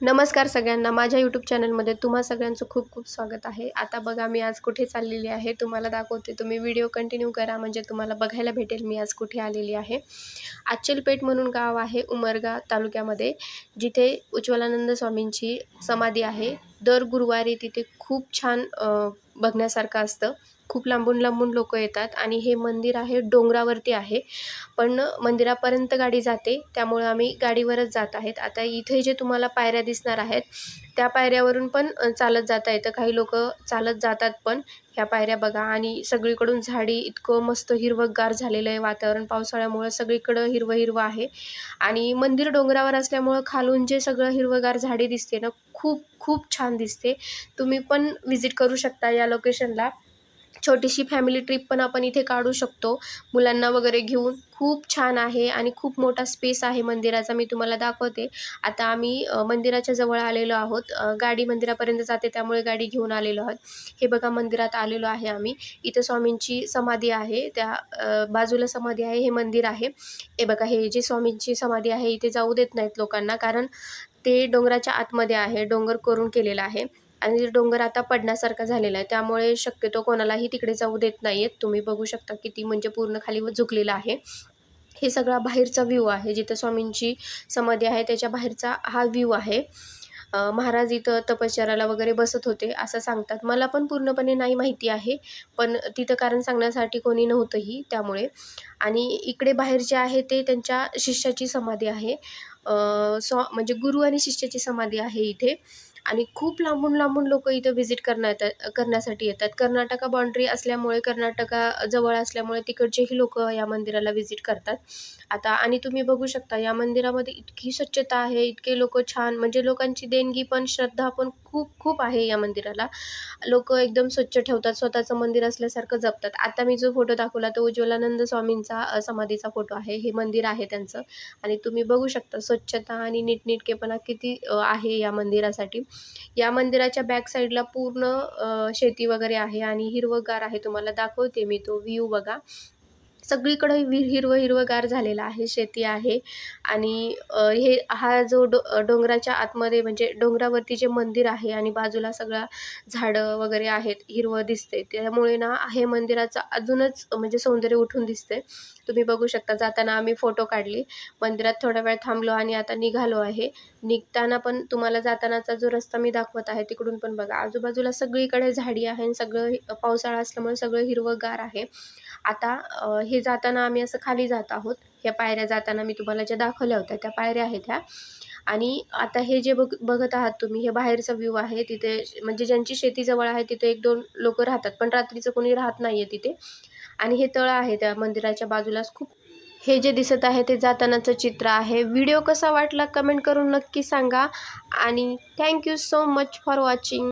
नमस्कार सगळ्यांना. माझ्या यूट्यूब चॅनलमध्ये तुम्हा सगळ्यांचं खूप खूप स्वागत आहे. आता बघा मी आज कुठे चाललेली आहे? तुम्हाला दाखवते. तुम्ही व्हिडिओ कंटिन्यू करा. म्हणजे तुम्हाला बघायला भेटेल मी आज कुठे आलेली आहे. आचलपेठ म्हणून गाव आहे उमरगा तालुक्यामध्ये. जिथे उज्ज्वलानंद स्वामींची समाधी आहे. दर गुरुवारी तिथे खूप छान बघण्यासारखं असतं. खूप लांबून लांबून लोक येतात आणि हे मंदिर आहे डोंगरावरती आहे. पण मंदिरापर्यंत गाडी जाते त्यामुळं आम्ही गाडीवरच जात आहेत. आता इथे जे तुम्हाला पायऱ्या दिसणार आहेत त्या पायऱ्यावरून पण चालत जाता येतं. काही लोक चालत जातात पण ह्या पायऱ्या बघा. आणि सगळीकडून झाडी इतकं मस्त हिरवंगार झालेलं आहे वातावरण पावसाळ्यामुळं. सगळीकडं हिरवं हिरवं आहे. आणि मंदिर डोंगरावर असल्यामुळं खालून जे सगळं हिरवंगार झाडी दिसते ना खूप खूप छान दिसते. तुम्ही पण विजिट करू शकता या लोकेशनला. छोटीशी फॅमिली ट्रिप पण आपण इथे काढू शकतो. मुलांना वगैरे घेऊन खूप छान आहे आणि खूप मोठा स्पेस आहे मंदिराचा मी तुम्हाला दाखवते. आता आम्ही मंदिराच्या जवळ आलेलो आहोत. गाडी मंदिरापर्यंत जाते त्यामुळे गाडी घेऊन आलेलो आहोत. हे बघा मंदिरात आलेलो आहे आम्ही. इथं स्वामींची समाधी आहे. त्या बाजूला समाधी आहे हे मंदिर आहे. हे बघा हे जे स्वामींची समाधी आहे इथे जाऊ देत नाहीत लोकांना कारण ते डोंगराच्या आतमध्ये आहे डोंगर करून केलेला आहे. आणि डोंगर आता पडण्यासारखा झालेला आहे. त्यामुळे शक्यतो कोणालाही तिकडे जाऊ देत नाही आहेत तुम्ही बघू शकता किती म्हणजे पूर्ण खाली व झुकलेलं आहे. हे सगळा बाहेरचा व्ह्यू आहे. जिथं स्वामींची समाधी आहे त्याच्या बाहेरचा हा व्ह्यू आहे. महाराज इथं तपश्चर्याला वगैरे बसत होते असं सांगतात. मला पण पूर्णपणे नाही माहिती आहे पण तिथं कारण सांगण्यासाठी कोणी नव्हतंही त्यामुळे. आणि इकडे बाहेर जे आहे ते त्यांच्या शिष्याची समाधी आहे. अ, स्व म्हणजे गुरु आणि शिष्याची समाधी आहे इथे. आणि खूप लांबून लांबून लोक इथं व्हिजिट करण्या येतात करण्यासाठी येतात. कर्नाटका बाँड्री असल्यामुळे कर्नाटका जवळ असल्यामुळे तिकडचेही लोक या मंदिराला व्हिजिट करतात. आता आणि तुम्ही बघू शकता या मंदिरामध्ये इतकी स्वच्छता आहे इतके लोक छान म्हणजे लोकांची देणगी पण श्रद्धा पण खूप खूप आहे या मंदिराला. लोक एकदम स्वच्छ ठेवतात स्वतःचं मंदिर असल्यासारखं जपतात. आता मी जो फोटो दाखवला तो उज्ज्वलानंद स्वामींचा समाधीचा फोटो आहे. हे मंदिर आहे त्यांचं. आणि तुम्ही बघू शकता स्वच्छता आणि नीटनेटकेपणा किती आहे या मंदिरासाठी. या मंदिराच्या बॅक साईडला पूर्ण शेती वगैरे आहे आणि हिरवंगार आहे. तुम्हाला दाखवते मी तो व्ह्यू बघा. सगळीकडे वि हिरवं हिरवंगार झालेलं आहे शेती आहे. आणि हे हा जो डो डोंगराच्या आतमध्ये म्हणजे डोंगरावरती जे मंदिर आहे आणि बाजूला सगळा झाडं वगैरे आहेत हिरवं दिसते त्यामुळे ना हे मंदिराचं अजूनच म्हणजे सौंदर्य उठून दिसते तुम्ही बघू शकता जाताना आम्ही फोटो काढली. मंदिरात थोडा वेळ थांबलो आणि आता निघालो आहे. निघताना पण तुम्हाला जातानाचा जो रस्ता मी दाखवत आहे तिकडून पण बघा. आजूबाजूला सगळीकडे झाडी आहे आणि सगळं पावसाळा असल्यामुळे सगळं हिरवंगार आहे. आता हे जाताना आम्ही असं खाली जात आहोत. ह्या पायऱ्या जाताना मी तुम्हाला ज्या दाखवल्या होत्या त्या पायऱ्या आहेत ह्या. आणि आता हे जे बघ बघत आहात तुम्ही हे बाहेरचा व्ह्यू आहे. तिथे म्हणजे ज्यांची शेती जवळ आहे तिथे एक दोन लोक राहतात पण रात्रीचं कोणी राहत नाही आहे तिथे. आणि हे तळं आहे त्या मंदिराच्या बाजूलाच खूप हे जे दिसत आहे ते जातानाचं चित्र आहे. व्हिडिओ कसा वाटला कमेंट करून नक्की सांगा. आणि thank you so much for watching